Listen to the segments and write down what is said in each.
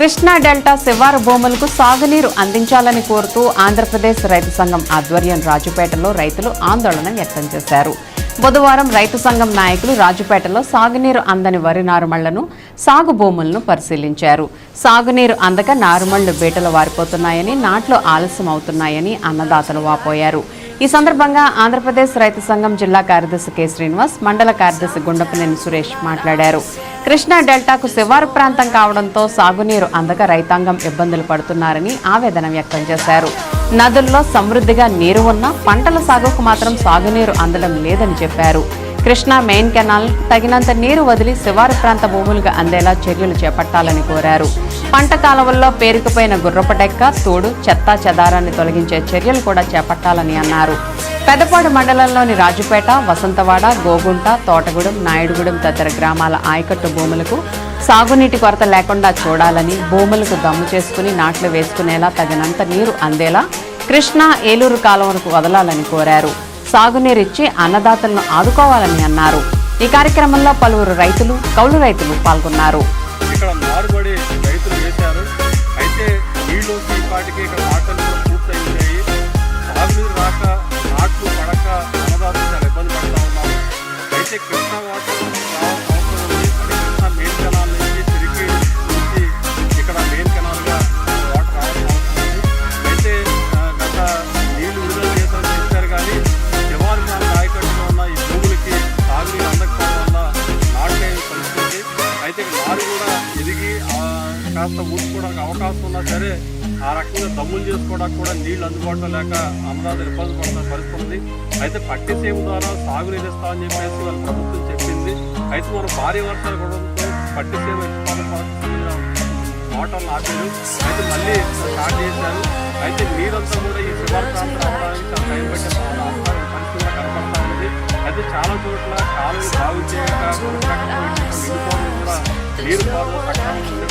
Krishna delta శివారు భూములకు సాగునీరు అందించాలని కోరుతూ ఆంధ్రప్రదేశ్ రైతు సంఘం ఆధ్వర్యం రాజుపేటలో రైతులు ఆందోళన వ్యక్తం చేశారు. బుధవారం రైతు సంఘం నాయకులు రాజుపేటలో సాగునీరు అందని వరి నారుమళ్ళను సాగు భూములను పరిశీలించారు. సాగునీరు అందక నారుమళ్ళు బీటలు వారిపోతున్నాయని నాట్లు ఆలస్యం అవుతున్నాయని అన్నదాతలు వాపోయారు. ఈ సందర్భంగా ఆంధ్రప్రదేశ్ రైతు సంఘం జిల్లా కార్యదర్శి కె శ్రీనివాస్ మండల కార్యదర్శి గుండపనేని సురేష్ మాట్లాడారు. కృష్ణా డెల్టాకు శివారు ప్రాంతం కావడంతో సాగునీరు అందక రైతాంగం ఇబ్బందులు పడుతున్నారని ఆవేదన వ్యక్తం చేశారు. నదుల్లో సమృద్ధిగా నీరు ఉన్నా పంటల సాగుకు మాత్రం సాగునీరు అందడం లేదని చెప్పారు. కృష్ణా మెయిన్ కెనాల్ తగినంత నీరు వదిలి శివారు ప్రాంత భూములకు అందేలా చర్యలు చేపట్టాలని కోరారు. పంట కాలవల్లో పేరుకుపోయిన గుర్రపటెక్క తోడు చెత్తా చెదారాన్ని తొలగించే చర్యలు కూడా చేపట్టాలని అన్నారు. పెదపాడు మండలంలోని రాజుపేట వసంతవాడ గోగుంట తోటగూడెం నాయుడుగూడెం తదితర గ్రామాల ఆయకట్టు భూములకు సాగునీటి కొరత లేకుండా చూడాలని భూములకు దమ్ము చేసుకుని నాట్లు వేసుకునేలా తగినంత నీరు అందేలా కృష్ణా ఏలూరు కాలువలకు వదలాలని కోరారు. సాగునీరిచ్చి అన్నదాతలను ఆదుకోవాలని అన్నారు. ఈ కార్యక్రమంలో పలువురు రైతులు కౌలు రైతులు పాల్గొన్నారు. ఇక్కడ నారుబడి రైతులు వేశారు. అయితే నీళ్ళు వచ్చి వాటికి ఇక్కడ ఆటలు కూడా పూర్తయించాయి సాగునీరు రాక నాట్లు పడక అన్నదాతలు చాలా ఇబ్బంది పడతా ఉన్నారు. అయితే కృష్ణా వాటర్ కాస్త ఊడ్చుకోవడానికి అవకాశం ఉన్నా సరే ఆ రకంగా దమ్ములు చేసుకోవడానికి కూడా నీళ్ళు అందుబాటులో లేక అన్నదాతలు ఇబ్బంది పడుతున్న పరిస్థితి ఉంది. అయితే పట్టిసీమ ద్వారా సాగునీరు ఇస్తామని చెప్పేసి వాళ్ళ ప్రభుత్వం చెప్పింది. అయితే మనం భారీ వర్షాలు పడడంతో పట్టిసీమ మోటార్లు ఆపారు. అయితే మళ్ళీ స్టార్ట్ చేశారు. అయితే నీరంతా కూడా ఈ శివారు ప్రాంతం రావడానికి టైం పట్టే పరిస్థితి కూడా కనపడతా ఉంది. అయితే చాలా చోట్ల కాలువలు బాగు చేయక నిండిపోవడం కూడా నీరు పోవడం సక్రమంగా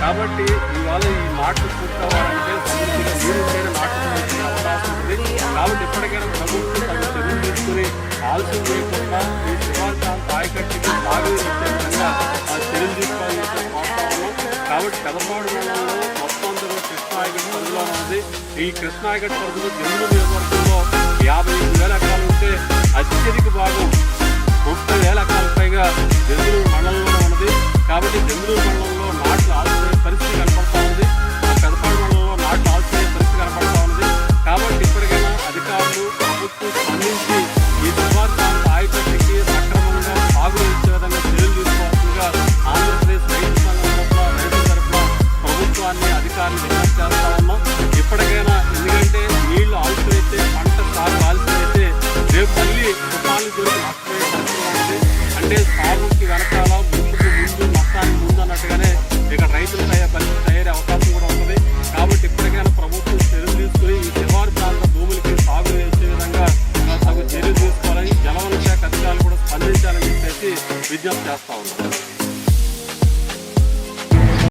కాబట్టి ఇవాళ ఈ నాట్లు పూర్తవ్వాలంటే సమృద్ధిగా నీరు ఉంటేనే అవకాశం ఉంది కాబట్టి ఇప్పటికైనా ప్రభుత్వం తగు చర్యలు తీసుకుని ఆలస్యం లేకుండా ఈ శివారు ప్రాంత ఆయకట్టుకి సాగు ఇచ్చే విధంగా ఆ చర్యలు తీసుకోవాలని చెప్పి కాబట్టి పెదపాడు మండలంలో మొత్తం అంతా కృష్ణాయగడ్ పరిధిలో ఉంది. ఈ కృష్ణాయగడ్ పరిధిలో జమ్ము నియోజకవర్గంలో యాభై ఐదు వేల ఎకరాలు ఉంటే అత్యధిక భాగం ముప్పై వేల ఎకరాల పైగా జంగులూరు మండలంలో ఉన్నది. కాబట్టి జంగులూరు మండలం తగు చర్యలు